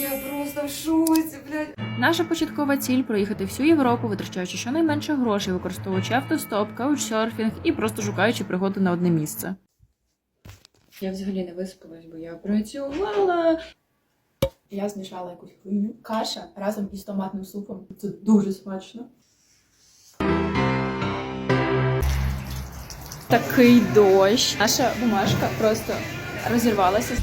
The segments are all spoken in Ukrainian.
Я просто в шоці, блядь. Наша початкова ціль проїхати всю Європу, витрачаючи щонайменше грошей, використовуючи автостоп, каучсерфінг і просто шукаючи пригоди на одне місце. Я взагалі не виспалась, бо я працювала. Я змішала якусь хуйню. Каша разом із томатним супом. Це дуже смачно. Такий дощ. Наша бумажка просто розірвалася.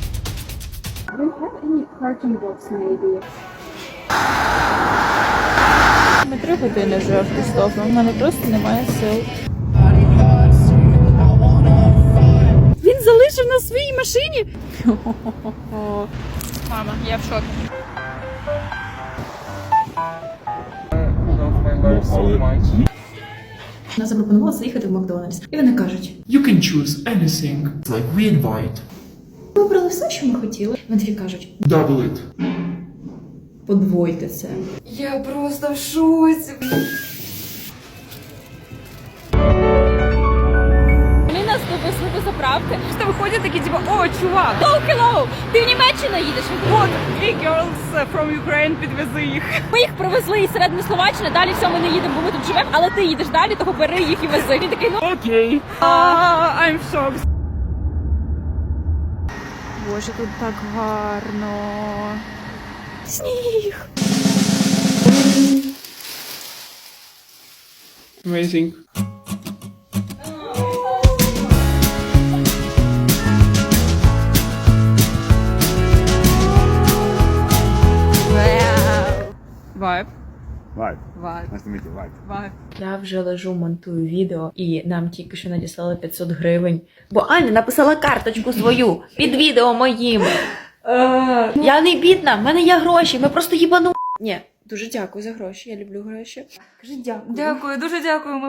Ми три години вже автостопом, в мене просто немає сил. Він залишив на своїй машині. Мама, я в шокі. Вона запропонувала заїхати в Макдональдс. І вони кажуть: You can choose anything. It's like we invite. Ми обрали все, що ми хотіли. Вони кажуть: Double it. подвойте це. Я просто в шоці. Вони нас довезли до заправки. Що виходять такі, типу, о, чувак, go hello, ти в Німеччину їдеш? От, дві girls from Ukraine підвези їх. Ми їх привезли із середини Словаччини, далі все, ми не їдемо, бо ми тут живемо, але ти їдеш далі, того бери їх і вези. Він такий, ну Okay. I'm shocked. Боже, тут так гарно. Сніг. Amazing. Вайб. Vibe. Вайб. Nice to meet you. Я вже лежу, монтую відео, і нам тільки що надіслали 500 гривень. Бо Аня написала карточку свою під відео моїм. Я не бідна, в мене є гроші, ми просто їбану. Ні, дуже дякую за гроші. Я люблю гроші. Кажи дякую. Дякую, дуже дякую.